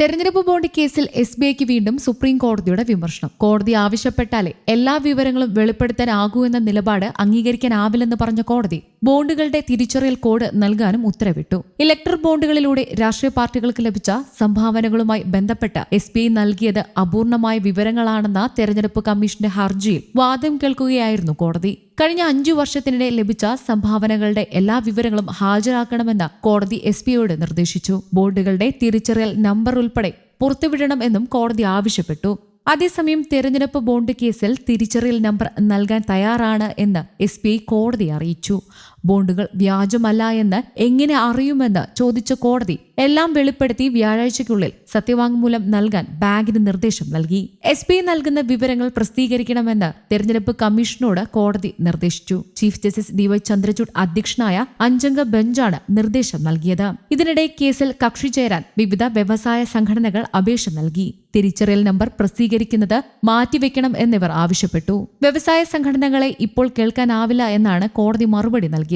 തെരഞ്ഞെടുപ്പ് ബോണ്ട് കേസിൽ S B ഐക്ക് വീണ്ടും സുപ്രീം കോടതിയുടെ വിമർശനം. കോടതി ആവശ്യപ്പെട്ടാലേ എല്ലാ വിവരങ്ങളും വെളിപ്പെടുത്താനാകൂ എന്ന നിലപാട് അംഗീകരിക്കാനാവില്ലെന്ന് പറഞ്ഞ കോടതി. ബോണ്ടുകളുടെ തിരിച്ചറിയൽ കോഡ് നൽകാനും ഉത്തരവിട്ടു. ഇലക്ടർ ബോണ്ടുകളിലൂടെ രാഷ്ട്രീയ പാർട്ടികൾക്ക് ലഭിച്ച സംഭാവനകളുമായി ബന്ധപ്പെട്ട എസ് ബി ഐ നൽകിയത് അപൂർണമായ വിവരങ്ങളാണെന്ന തെരഞ്ഞെടുപ്പ് കമ്മീഷന്റെ ഹർജിയിൽ വാദം കേൾക്കുകയായിരുന്നു കോടതി. കഴിഞ്ഞ അഞ്ചു വർഷത്തിനിടെ ലഭിച്ച സംഭാവനകളുടെ എല്ലാ വിവരങ്ങളും ഹാജരാക്കണമെന്ന് കോടതി എസ് നിർദ്ദേശിച്ചു. ബോർഡുകളുടെ തിരിച്ചറിയൽ നമ്പർ ഉൾപ്പെടെ പുറത്തുവിടണം എന്നും കോടതി ആവശ്യപ്പെട്ടു. അതേസമയം തെരഞ്ഞെടുപ്പ് ബോണ്ട് കേസിൽ തിരിച്ചറിയൽ നമ്പർ നൽകാൻ തയ്യാറാണ് എന്ന് എസ് പി കോടതി അറിയിച്ചു. ബോണ്ടുകൾ വ്യാജമല്ല എന്ന് എങ്ങനെ അറിയുമെന്ന് ചോദിച്ച കോടതി എല്ലാം വെളിപ്പെടുത്തി വ്യാഴാഴ്ചയ്ക്കുള്ളിൽ സത്യവാങ്മൂലം നൽകാൻ ബാങ്കിന് നിർദ്ദേശം നൽകി. എസ് പി നൽകുന്ന വിവരങ്ങൾ പ്രസിദ്ധീകരിക്കണമെന്ന് തെരഞ്ഞെടുപ്പ് കമ്മീഷനോട് കോടതി നിർദ്ദേശിച്ചു. Chief justice D Y Chandrachud അധ്യക്ഷനായ അഞ്ചംഗ ബെഞ്ചാണ് നിർദ്ദേശം നൽകിയത്. ഇതിനിടെ കേസിൽ കക്ഷി ചേരാൻ വിവിധ വ്യവസായ സംഘടനകൾ അപേക്ഷ നൽകി. തിരിച്ചറിയൽ നമ്പർ പ്രസിദ്ധീകരിക്കുന്നത് മാറ്റിവെക്കണം എന്നിവർ ആവശ്യപ്പെട്ടു. വ്യവസായ സംഘടനകളെ ഇപ്പോൾ കേൾക്കാനാവില്ല എന്നാണ് കോടതി മറുപടി നൽകിയത്.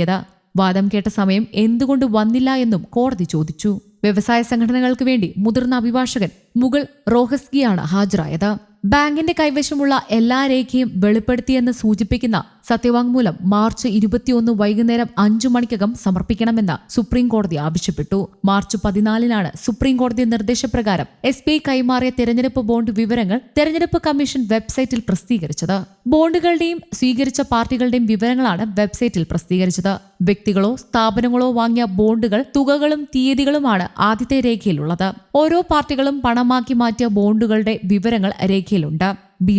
വാദം കേട്ട സമയം എന്തുകൊണ്ട് വന്നില്ല എന്നും കോടതി ചോദിച്ചു. വ്യവസായ സംഘടനകൾക്ക് വേണ്ടി മുതിർന്ന അഭിഭാഷകൻ മുഗൾ റോഹസ്കിയാണ് ഹാജരായത്. ബാങ്കിന്റെ കൈവശമുള്ള എല്ലാ രേഖയും വെളിപ്പെടുത്തിയെന്ന് സൂചിപ്പിക്കുന്ന സത്യവാങ്മൂലം മാർച്ച് ഇരുപത്തിയൊന്ന് വൈകുന്നേരം അഞ്ചു മണിക്കകം സമർപ്പിക്കണമെന്ന് സുപ്രീം കോടതി ആവശ്യപ്പെട്ടു. മാർച്ച് പതിനാലിനാണ് സുപ്രീം കോടതി നിർദ്ദേശപ്രകാരം എസ് ബി കൈമാറിയ തെരഞ്ഞെടുപ്പ് ബോണ്ട് വിവരങ്ങൾ തെരഞ്ഞെടുപ്പ് കമ്മീഷൻ വെബ്സൈറ്റിൽ പ്രസിദ്ധീകരിച്ചത്. ബോണ്ടുകളുടെയും സ്വീകരിച്ച പാർട്ടികളുടെയും വിവരങ്ങളാണ് വെബ്സൈറ്റിൽ പ്രസിദ്ധീകരിച്ചത്. വ്യക്തികളോ സ്ഥാപനങ്ങളോ വാങ്ങിയ ബോണ്ടുകൾ തുകകളും തീയതികളുമാണ് ആദ്യത്തെ രേഖയിലുള്ളത്. ഓരോ പാർട്ടികളും പണമാക്കി മാറ്റിയ ബോണ്ടുകളുടെ വിവരങ്ങൾ രേഖയിലുണ്ട്. B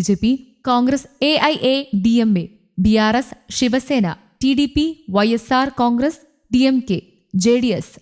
Congress A I A D M A B R S Shiv Sena T D P Y S R Congress D M K J D S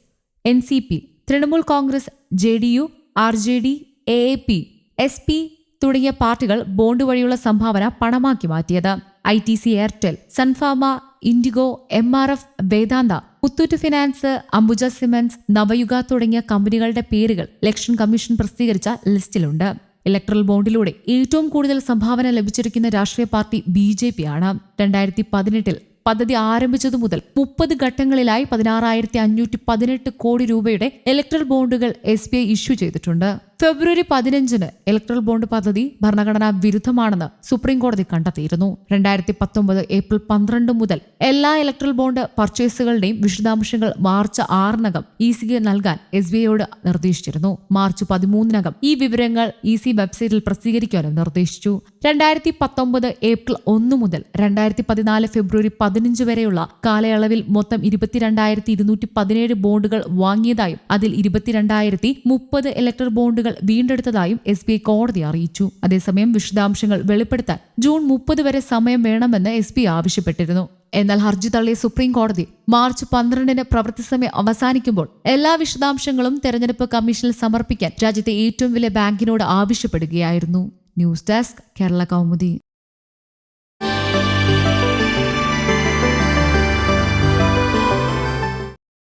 N C P Trinamool Congress J D U R J D A A P S P തുടങ്ങിയ പാർട്ടികൾ bond വഴിയുള്ള സംഭാവന പണമാക്കി മാറ്റിയത്. I T C Airtel Sun Pharma Indigo M R F Vedanta Muthoot Finance Ambuja Cements Navayuga തുടങ്ങിയ കമ്പനികളുടെ പേരുകൾ election commission പ്രസിദ്ധീകരിച്ച ലിസ്റ്റിലുണ്ട്. ഇലക്ട്രൽ ബോണ്ടിലൂടെ ഏറ്റവും കൂടുതൽ സംഭാവന ലഭിച്ചിരിക്കുന്ന രാഷ്ട്രീയ പാർട്ടി ബി ജെ പി ആണ്. രണ്ടായിരത്തി പതിനെട്ടിൽ പദ്ധതി ആരംഭിച്ചതു മുതൽ മുപ്പത് ഘട്ടങ്ങളിലായി പതിനാറായിരത്തി അഞ്ഞൂറ്റി പതിനെട്ട് കോടി രൂപയുടെ ഇലക്ട്രൽ ബോണ്ടുകൾ എസ് ബി ഐ ഇഷ്യൂ ചെയ്തിട്ടുണ്ട്. ഫെബ്രുവരി പതിനഞ്ചിന് ഇലക്ട്രൽ ബോണ്ട് പദ്ധതി ഭരണഘടനാ വിരുദ്ധമാണെന്ന് സുപ്രീം കോടതി കണ്ടെത്തിയിരുന്നു. രണ്ടായിരത്തി പത്തൊമ്പത് ഏപ്രിൽ പന്ത്രണ്ട് മുതൽ എല്ലാ ഇലക്ട്രൽ ബോണ്ട് പർച്ചേസുകളുടെയും വിശദാംശങ്ങൾ മാർച്ച് ആറിനകം ഇ സിക്ക് നൽകാൻ എസ് ബി ഐയോട് നിർദ്ദേശിച്ചിരുന്നു. മാർച്ച് പതിമൂന്നിനകം ഈ വിവരങ്ങൾ ഇ സി വെബ്സൈറ്റിൽ പ്രസിദ്ധീകരിക്കാനും നിർദ്ദേശിച്ചു. രണ്ടായിരത്തി പത്തൊമ്പത് ഏപ്രിൽ ഒന്ന് മുതൽ രണ്ടായിരത്തി പതിനാല് ഫെബ്രുവരി പതിനഞ്ച് വരെയുള്ള കാലയളവിൽ മൊത്തം ഇരുപത്തിരണ്ടായിരത്തി ഇരുന്നൂറ്റി പതിനേഴ് ബോണ്ടുകൾ വാങ്ങിയതായും അതിൽ ഇരുപത്തിരണ്ടായിരത്തി മുപ്പത് ഇലക്ട്രൽ ബോണ്ടുകൾ വീണ്ടെടുത്തതായും എസ് ബി ഐ കോടതി അറിയിച്ചു. അതേസമയം വിശദാംശങ്ങൾ വെളിപ്പെടുത്താൻ ജൂൺ മുപ്പത് വരെ സമയം വേണമെന്ന് എസ് ബി ആവശ്യപ്പെട്ടിരുന്നു. എന്നാൽ ഹർജി തള്ളിയ സുപ്രീം കോടതി മാർച്ച് പന്ത്രണ്ടിന് പ്രവൃത്തി സമയം അവസാനിക്കുമ്പോൾ എല്ലാ വിശദാംശങ്ങളും തെരഞ്ഞെടുപ്പ് കമ്മീഷനിൽ സമർപ്പിക്കാൻ രാജ്യത്തെ ഏറ്റവും വലിയ ബാങ്കിനോട് ആവശ്യപ്പെടുകയായിരുന്നു. News desk Kerala Kaumudi.